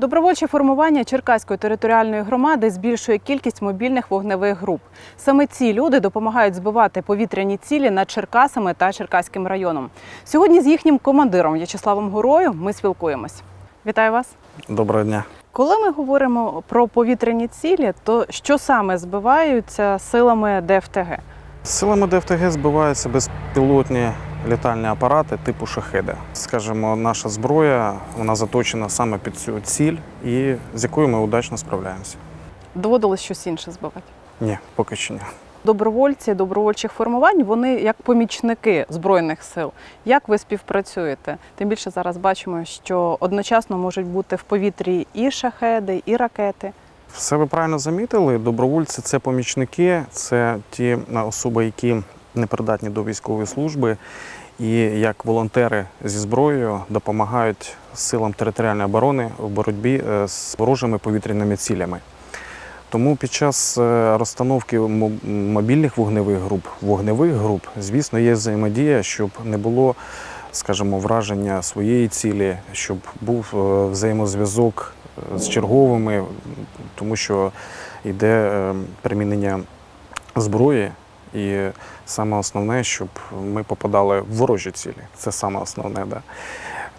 Добровольче формування Черкаської територіальної громади збільшує кількість мобільних вогневих груп. Саме ці люди допомагають збивати повітряні цілі над Черкасами та Черкаським районом. Сьогодні з їхнім командиром В'ячеславом Горою ми спілкуємось. Вітаю вас! Доброго дня. Коли ми говоримо про повітряні цілі, то що саме збиваються силами ДФТГ? Силами ДФТГ збиваються безпілотні літальні апарати типу шахеди. Скажімо, наша зброя вона заточена саме під цю ціль, і з якою ми удачно справляємося. Доводилось щось інше збивати? Ні, поки що ні. Добровольці добровольчих формувань вони як помічники збройних сил. Як ви співпрацюєте? Тим більше зараз бачимо, що одночасно можуть бути в повітрі і шахеди, і ракети. Все ви правильно замітили. Добровольці це помічники, це ті особи, які не придатні до військової служби, і як волонтери зі зброєю допомагають силам територіальної оборони в боротьбі е, з ворожими повітряними цілями. Тому під час е, розстановки мобільних вогневих груп, вогневих груп, звісно, є взаємодія, щоб не було, скажімо, враження своєї цілі, щоб був е, взаємозв'язок з черговими, тому що йде примінення зброї. І саме основне, щоб ми попадали в ворожі цілі. Це саме основне. Да.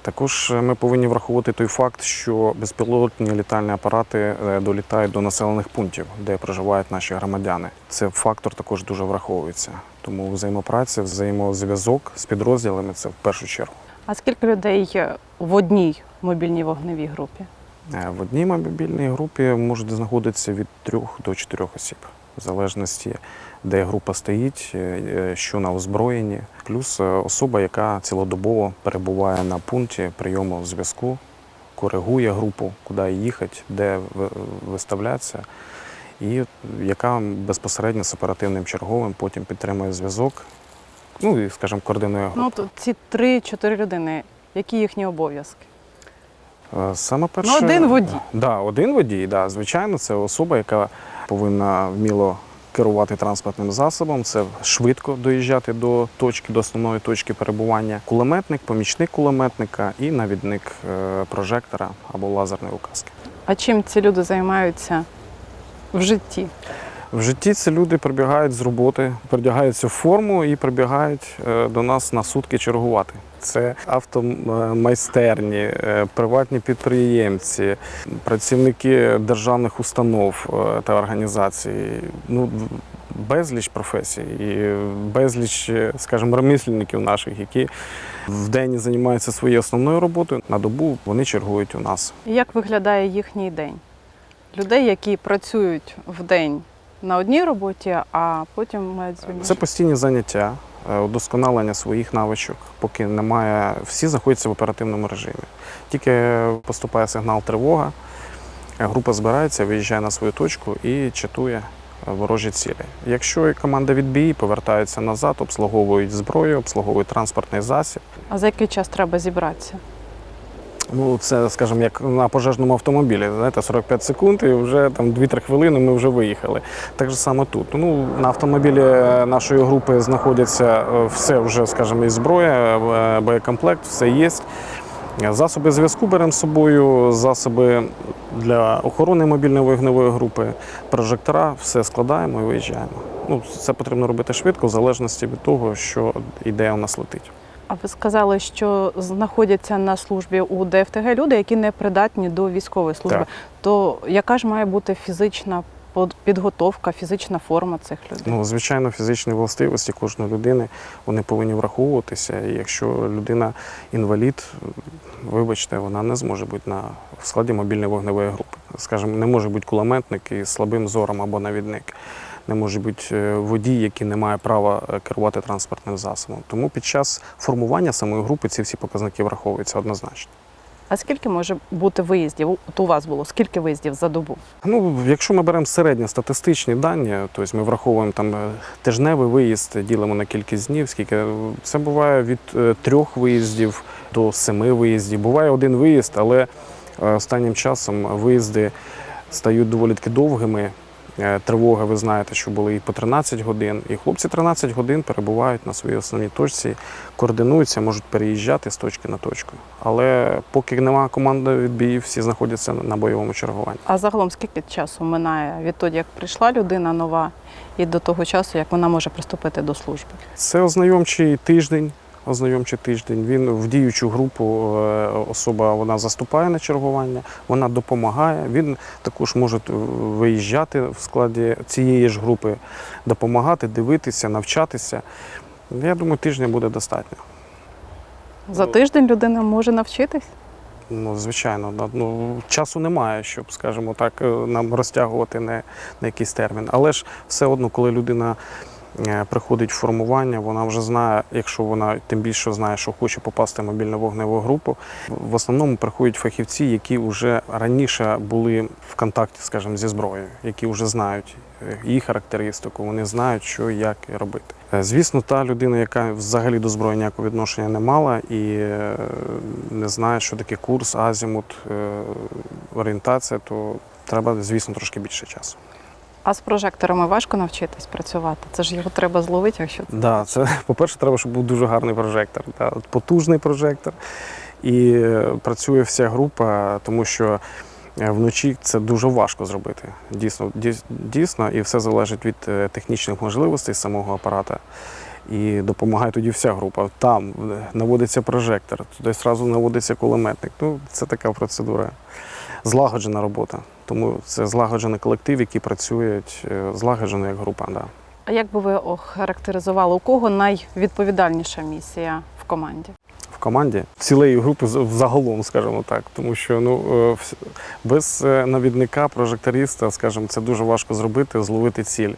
Також ми повинні враховувати той факт, що безпілотні літальні апарати е, долітають до населених пунктів, де проживають наші громадяни. Це фактор також дуже враховується. Тому взаємопраця, взаємозв'язок з підрозділами це в першу чергу. А скільки людей в одній мобільній вогневій групі? Е, В одній мобільній групі можуть знаходитися від трьох до чотирьох осіб, в залежності, де група стоїть, е, е, що на озброєнні, плюс е, особа, яка цілодобово перебуває на пункті прийому зв'язку, коригує групу, куди їхати, де виставлятися, і яка безпосередньо з оперативним черговим потім підтримує зв'язок. Ну і, скажімо, координує групу. Ну то ці три-чотири людини. Які їхні обов'язки? Саме перше, Ну, один водій. Да, один водій, да. Звичайно, це особа, яка повинна вміло керувати транспортним засобом, це швидко доїжджати до точки, до основної точки перебування. Кулеметник, помічник кулеметника і навідник е, прожектора або лазерної указки. А чим ці люди займаються в житті? В житті ці люди прибігають з роботи, передягаються в форму і прибігають е, до нас на сутки чергувати. Це автомайстерні, е, приватні підприємці, працівники державних установ е, та організацій. Ну, безліч професій і безліч, е, скажімо, ремісленників наших, які в день займаються своєю основною роботою. На добу вони чергують у нас. Як виглядає їхній день? Людей, які працюють в день на одній роботі, а потім мають звільнити. Це постійні заняття, удосконалення своїх навичок, поки немає. Всі знаходяться в оперативному режимі. Тільки поступає сигнал тривога, е, група збирається, виїжджає на свою точку і чатує е, ворожі цілі. Якщо команда відбій, повертаються назад, обслуговують зброю, обслуговують транспортний засіб. А за який час треба зібратися? Ну, це, скажімо, як на пожежному автомобілі. Знаєте, 45 секунд і вже там 2-3 хвилини ми вже виїхали. Так же саме тут. Ну, на автомобілі нашої групи знаходиться е, все вже, скажімо, і зброя, е, боєкомплект, все є. Засоби зв'язку беремо з собою, засоби для охорони мобільної вогневої групи, прожектора, все складаємо і виїжджаємо. Ну, це потрібно робити швидко, в залежності від того, що ідея у нас летить. А ви сказали, що знаходяться на службі у ДФТГ люди, які не придатні до військової служби. Так. То яка ж має бути фізична підготовка, фізична форма цих людей? Ну, звичайно, фізичні властивості кожної людини вони повинні враховуватися. І якщо людина інвалід, вибачте, вона не зможе бути на в складі мобільної вогневої групи. Скажімо, не може бути кулеметник із слабим зором або навідник. Не може бути е, водій, який не має права е, керувати транспортним засобом. Тому під час формування самої групи ці всі показники враховуються однозначно. А скільки може бути виїздів? От у вас було скільки виїздів за добу? Ну, якщо ми беремо середньостатистичні дані, тобто ми враховуємо там е, тижневий виїзд, ділимо на кількість днів, скільки це буває від трьох виїздів до семи виїздів. Буває один виїзд, але останнім часом виїзди стають доволі таки довгими. Е, тривоги, ви знаєте, що були і по 13 годин. І хлопці 13 годин перебувають на своїй основній точці, координуються, можуть переїжджати з точки на точку. Але поки немає команди відбіїв, всі знаходяться на бойовому чергуванні. А загалом скільки часу минає відтоді, як прийшла людина нова, і до того часу, як вона може приступити до служби? Це ознайомчий тиждень. Ознайомчий тиждень. Він в діючу групу е, особа вона заступає на чергування, вона допомагає. Він також може е, виїжджати в складі цієї ж групи, допомагати, дивитися, навчатися. Я думаю, тижня буде достатньо. За тиждень людина може навчитись? Ну, звичайно, ну, часу немає, щоб, скажімо так, е, нам розтягувати на, на якийсь термін. Але ж все одно, коли людина приходить в формування, вона вже знає, якщо вона тим більше знає, що хоче попасти в мобільну вогневу групу. В основному приходять фахівці, які вже раніше були в контакті, скажімо, зі зброєю, які вже знають е, її характеристику, вони знають, що і як робити. Е, Звісно, та людина, яка взагалі до зброї ніякого відношення не мала і е, не знає, що таке курс, азімут, е, орієнтація, то треба, звісно, трошки більше часу. А з прожекторами важко навчитись працювати. Це ж його треба зловити, якщо це. Да, це, по-перше, треба, щоб був дуже гарний прожектор, да, потужний прожектор. І е, працює вся група, тому що е, вночі це дуже важко зробити. Дійсно, дійсно, і все залежить від е, технічних можливостей самого апарата. І допомагає тоді вся група. Там наводиться прожектор, туди одразу наводиться кулеметник. Ну, це така процедура. Злагоджена робота. Тому це злагоджений колектив, який працюють е, злагоджено як група. Да. А як би ви охарактеризували, у кого найвідповідальніша місія в команді? в команді цілої групи загалом, скажімо так, тому що ну е, без е, навідника, прожекториста, скажімо, це дуже важко зробити, зловити ціль.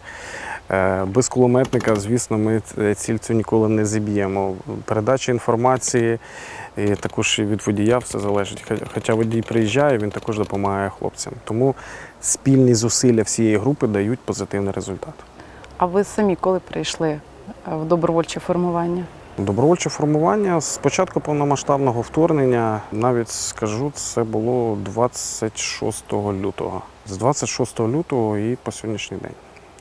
Е, Без кулеметника, звісно, ми ціль цю ніколи не зіб'ємо. Передача інформації і також і від водія все залежить. Хоча водій приїжджає, він також допомагає хлопцям. Тому спільні зусилля всієї групи дають позитивний результат. А ви самі коли прийшли е, в добровольче формування? Добровольче формування з початку повномасштабного вторгнення, навіть скажу, це було 26 лютого. З 26 лютого і по сьогоднішній день.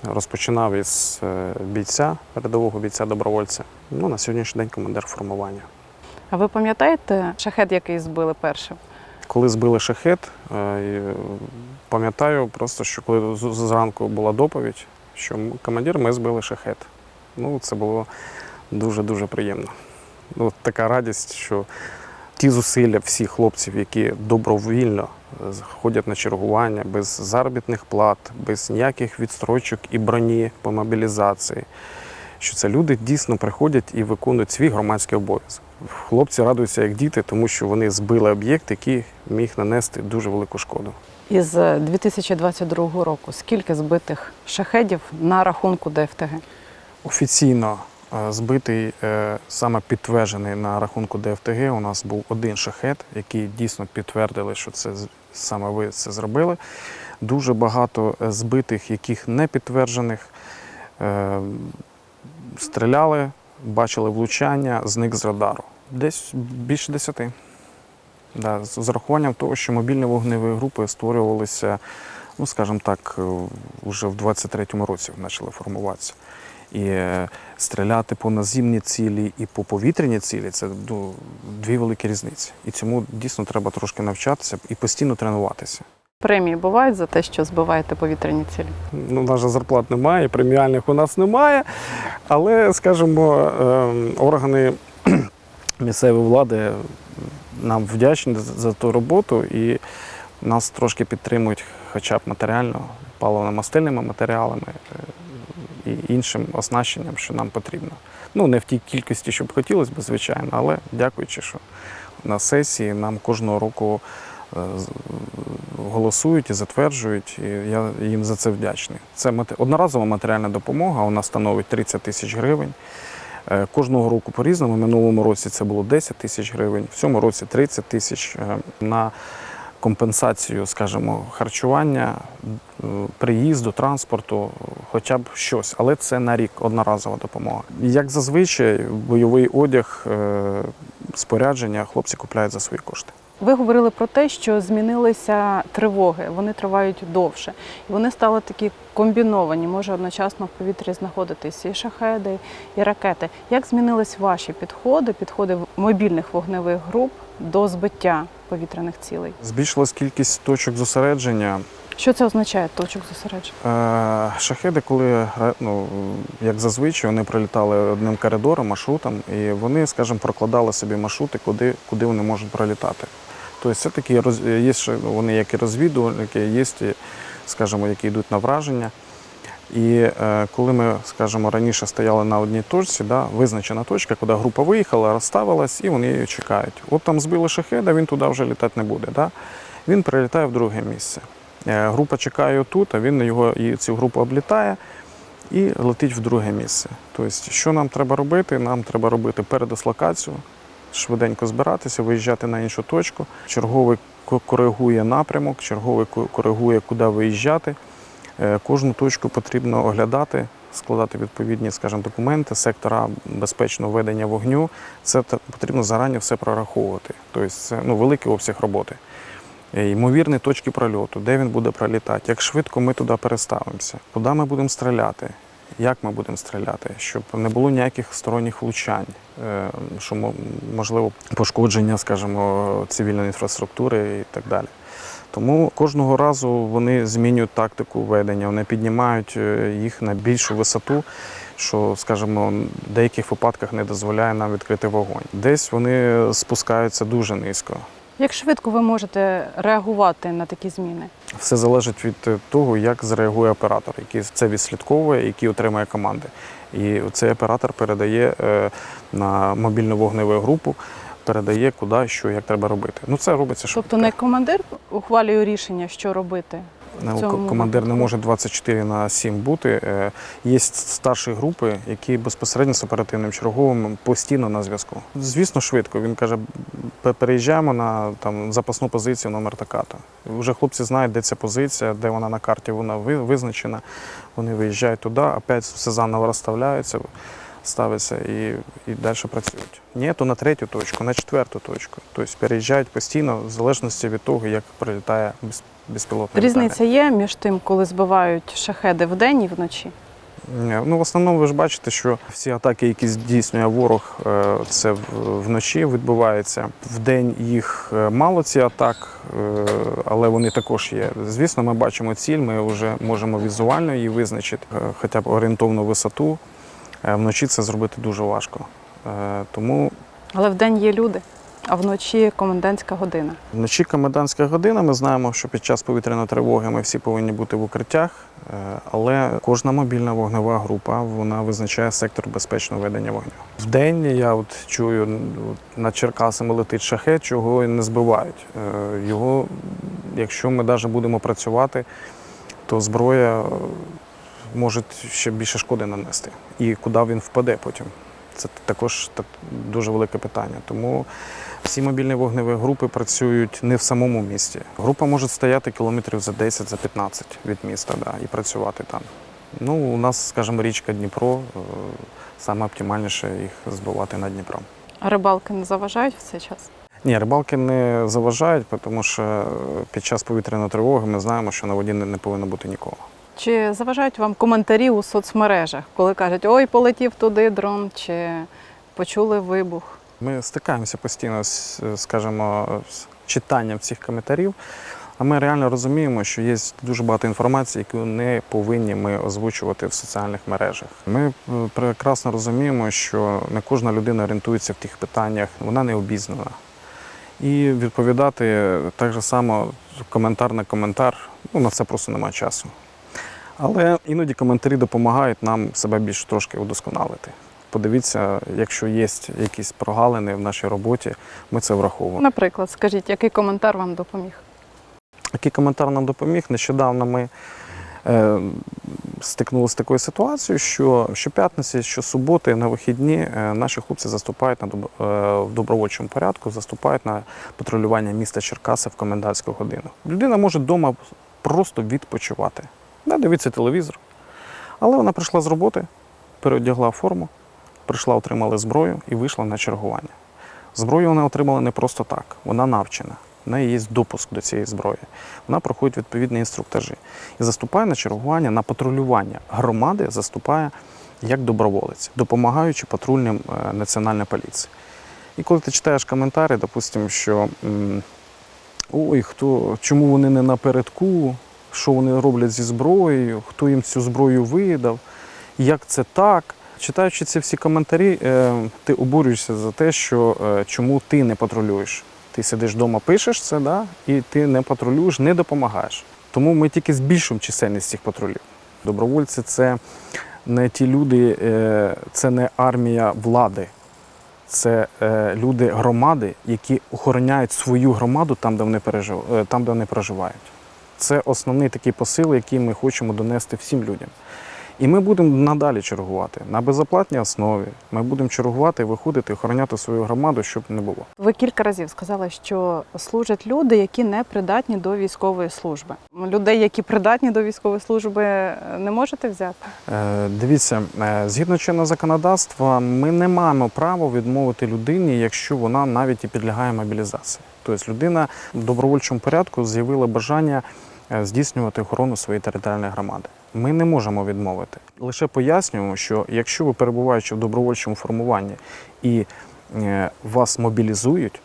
Розпочинав із е, бійця, рядового бійця добровольця. Ну, на сьогоднішній день командир формування. А ви пам'ятаєте шахет, який збили першим? Коли збили шахет, е, пам'ятаю просто, що коли зранку була доповідь, що командир, ми збили шахет. Ну, це було дуже-дуже приємно. Ну, така радість, що ті зусилля всіх хлопців, які добровільно е, ходять на чергування без заробітних плат, без ніяких відстрочок і броні по мобілізації, що це люди дійсно приходять і виконують свій громадський обов'язок. Хлопці радуються як діти, тому що вони збили об'єкт, який міг нанести дуже велику шкоду. Із е, 2022 року скільки збитих шахедів на рахунку ДФТГ? Офіційно е, збитий, е, саме підтверджений на рахунку ДФТГ, у нас був один шахет, який дійсно підтвердили, що це саме ви це зробили. Дуже багато е, збитих, яких не підтверджених. Е, Стріляли, бачили влучання, зник з радару. Десь більше десяти. Да, з урахуванням того, що мобільні вогневі групи створювалися, ну скажімо так, вже в 23-му році почали формуватися. І е, стріляти по наземні цілі і по повітряні цілі це ну, дві великі різниці. І цьому дійсно треба трошки навчатися і постійно тренуватися. Премії бувають за те, що збиваєте повітряні цілі? Ну, навіть зарплат немає, преміальних у нас немає. Але, скажімо, ем, органи місцевої влади нам вдячні за- за ту роботу і нас трошки підтримують хоча б матеріально, паливно-мастильними матеріалами е, і іншим оснащенням, що нам потрібно. Ну, не в тій кількості, щоб хотілося б, звичайно, але дякуючи, що на сесії нам кожного року е, голосують і затверджують, і я їм за це вдячний. Це одноразова матеріальна допомога, вона становить 30 тисяч гривень. Е, Кожного року по-різному. Минулому році це було 10 тисяч гривень, в цьому році 30 тисяч е, на компенсацію, скажімо, харчування, е, приїзду, транспорту, хоча б щось. Але це на рік одноразова допомога. Як зазвичай, бойовий одяг, е, спорядження хлопці купляють за свої кошти. Ви говорили про те, що змінилися тривоги, вони тривають довше. І вони стали такі комбіновані, може одночасно в повітрі знаходитись і шахеди, і ракети. Як змінились ваші підходи, підходи мобільних вогневих груп до збиття повітряних цілей? Збільшилась кількість точок зосередження. Що це означає точок зосередження? Е, Шахеди, коли е, ну, як зазвичай, вони прилітали одним коридором, маршрутом, і вони, скажімо, прокладали собі маршрути, куди, куди вони можуть пролітати. Тобто це такі є вони як і розвідувальники, є, скажімо, які йдуть на враження. І е, коли ми, скажімо, раніше стояли на одній точці, да, визначена точка, куди група виїхала, розставилась, і вони її чекають. От там збили шахеда, він туди вже літати не буде. Да? Він прилітає в друге місце. Е, Група чекає тут, а він його і цю групу облітає і летить в друге місце. Тобто, що нам треба робити? Нам треба робити передислокацію, швиденько збиратися, виїжджати на іншу точку. Черговий коригує напрямок, черговий коригує, куди виїжджати. Е, Кожну точку потрібно оглядати, складати відповідні, скажімо, документи, сектора безпечного ведення вогню. Це потрібно зарані все прораховувати. Тобто це ну, великий обсяг роботи. Е, Ймовірні точки прольоту, де він буде пролітати, як швидко ми туди переставимося, куди ми будемо стріляти, як ми будемо стріляти, щоб не було ніяких сторонніх влучань, е, що можливо пошкодження, скажімо, цивільної інфраструктури і так далі. Тому кожного разу вони змінюють тактику ведення, вони піднімають е, їх на більшу висоту, що, скажімо, в деяких випадках не дозволяє нам відкрити вогонь. Десь вони спускаються дуже низько. Як швидко ви можете реагувати на такі зміни? Все залежить від е, того, як зреагує оператор, який це відслідковує, який отримує команди. І цей оператор передає е, на мобільну вогневу групу, передає куди, що, як треба робити. Ну це робиться швидко. Тобто не командир ухвалює рішення, що робити. Ну, цьому Командир не може 24 на 7 бути. Е, Є старші групи, які безпосередньо з оперативним черговим постійно на зв'язку. Звісно, швидко. Він каже, переїжджаємо на там, запасну позицію номер така-то. Вже хлопці знають, де ця позиція, де вона на карті вона ви- визначена. Вони виїжджають туди, опять все заново розставляються, ставиться і, і далі працюють. Ні, то на третю точку, на четверту точку. Тобто переїжджають постійно, в залежності від того, як прилітає без- безпілотний літак. Різниця є між тим, коли збивають шахеди вдень і вночі. Ні, Ну, в основному ви ж бачите, що всі атаки, які здійснює ворог, е, це вночі відбувається. Вдень їх е, мало ці атак, е, але вони також є. Звісно, ми бачимо ціль, ми вже можемо візуально її визначити, хоча б орієнтовну висоту. Е, Вночі це зробити дуже важко. Е, Тому Але вдень є люди, а вночі комендантська година. Вночі комендантська година. Ми знаємо, що під час повітряної тривоги ми всі повинні бути в укриттях, е, але кожна мобільна вогнева група вона визначає сектор безпечного ведення вогню. Вдень я от чую от над Черкасами летить шахет, чого не збивають. Його, якщо ми навіть будемо працювати, то зброя може ще більше шкоди нанести. І куди він впаде потім. Це також так, дуже велике питання. Тому всі мобільні вогневі групи працюють не в самому місті. Група може стояти кілометрів за 10, за 15 від міста да, і працювати там. Ну, у нас, скажімо, річка Дніпро, е, саме оптимальніше їх збивати над Дніпром. А рибалки не заважають в цей час? Ні, рибалки не заважають, тому що е, під час повітряної тривоги ми знаємо, що на воді не повинно бути нікого. Чи заважають вам коментарі у соцмережах, коли кажуть, ой, полетів туди дрон, чи почули вибух? Ми стикаємося постійно з, скажімо, з читанням цих коментарів. А ми реально розуміємо, що є дуже багато інформації, яку не повинні ми озвучувати в соціальних мережах. Ми е, прекрасно розуміємо, що не кожна людина орієнтується в тих питаннях, вона не обізнана. І відповідати так же само коментар на коментар, ну на це просто немає часу. Але іноді коментарі допомагають нам себе більш трошки удосконалити. Подивіться, якщо є якісь прогалини в нашій роботі, ми це враховуємо. Наприклад, скажіть, який коментар вам допоміг? Який коментар нам допоміг? Нещодавно ми е, стикнулися з такою ситуацією, що щоп'ятниці, щосуботи на вихідні е, наші хлопці заступають на доб- е, в добровольчому порядку, заступають на патрулювання міста Черкаси в комендантську годину. Людина може вдома просто відпочивати, не дивитися телевізор. Але вона прийшла з роботи, переодягла форму, прийшла, отримала зброю і вийшла на чергування. Зброю вона отримала не просто так, вона навчена. в неї є допуск до цієї зброї. Вона проходить відповідні інструктажі і заступає на чергування, на патрулювання громади, заступає як доброволець, допомагаючи патрульним е, національної поліції. І коли ти читаєш коментарі, допустимо, що ой, хто, чому вони не напередку, що вони роблять зі зброєю, хто їм цю зброю видав, як це так. Читаючи ці всі коментарі, е, ти обурюєшся за те, що е, чому ти не патрулюєш. Ти сидиш вдома, пишеш це, да, і ти не патрулюєш, не допомагаєш. Тому ми тільки збільшуємо чисельність цих патрулів. Добровольці це не ті люди, е, це не армія влади, це люди громади, які охороняють свою громаду там, де вони проживають. Це основний такий посил, який ми хочемо донести всім людям. І ми будемо надалі чергувати на безоплатній основі. Ми будемо чергувати, виходити, охороняти свою громаду, щоб не було. Ви кілька разів сказали, що служать люди, які не придатні до військової служби. Людей, які придатні до військової служби, не можете взяти. Е, Дивіться, е, згідно чинного законодавства, ми не маємо права відмовити людині, якщо вона навіть і підлягає мобілізації. Тобто людина в добровольчому порядку з'явила бажання здійснювати охорону своєї територіальної громади. Ми не можемо відмовити. Лише пояснюємо, що якщо ви перебуваючи в добровольчому формуванні і е, вас мобілізують,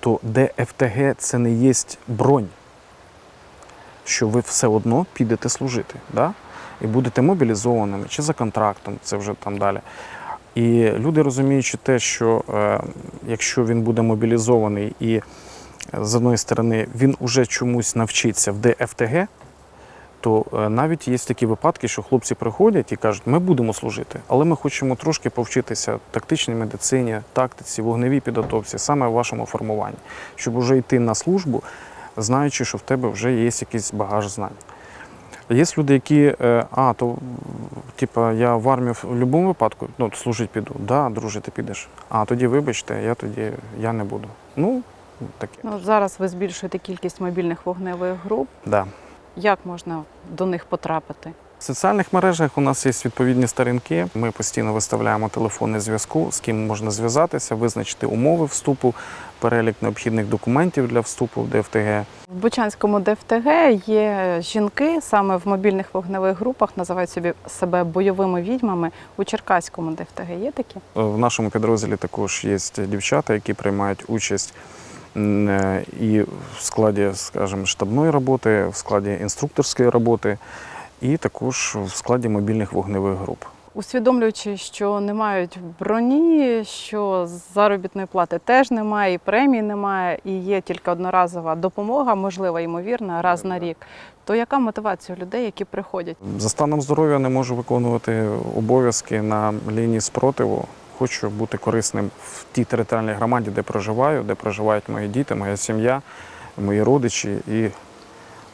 то ДФТГ це не є бронь, що ви все одно підете служити. Да? і будете мобілізованими чи за контрактом, це вже там далі. І люди розуміючи те, що е, якщо він буде мобілізований і е, з одної сторони він уже чомусь навчиться в ДФТГ, то е, навіть є такі випадки, що хлопці приходять і кажуть, ми будемо служити, але ми хочемо трошки повчитися тактичній медицині, тактиці, вогневій підготовці, саме в вашому формуванні, щоб вже йти на службу, знаючи, що в тебе вже є якийсь багаж знань. Є люди, які, е, а, то типа я в армію в будь-якому випадку ну, служити піду. Да, друже, ти підеш. А тоді вибачте, я тоді я не буду. Ну, таке. Ну зараз ви збільшуєте кількість мобільних вогневих груп. Да. Як можна до них потрапити? В соціальних мережах у нас є відповідні сторінки. Ми постійно виставляємо телефонний зв'язку, з ким можна зв'язатися, визначити умови вступу, перелік необхідних документів для вступу в ДФТГ. В Бучанському ДФТГ є жінки саме в мобільних вогневих групах, називають собі себе бойовими відьмами. У Черкаському ДФТГ є такі? В нашому підрозділі також є дівчата, які приймають участь і в складі, скажімо, штабної роботи, в складі інструкторської роботи, і також в складі мобільних вогневих груп. Усвідомлюючи, що не мають броні, що заробітної плати теж немає, і премії немає, і є тільки одноразова допомога, можлива, ймовірна, раз на рік. То яка мотивація людей, які приходять? За станом здоров'я не можу виконувати обов'язки на лінії спротиву. Хочу бути корисним в тій територіальній громаді, де проживаю, де проживають мої діти, моя сім'я, мої родичі. І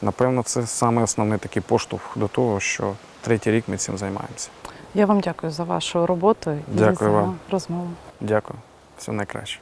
напевно це саме основний такий поштовх до того, що третій рік ми цим займаємося. Я вам дякую за вашу роботу і Дякую за вам. розмову. Дякую, Все найкраще.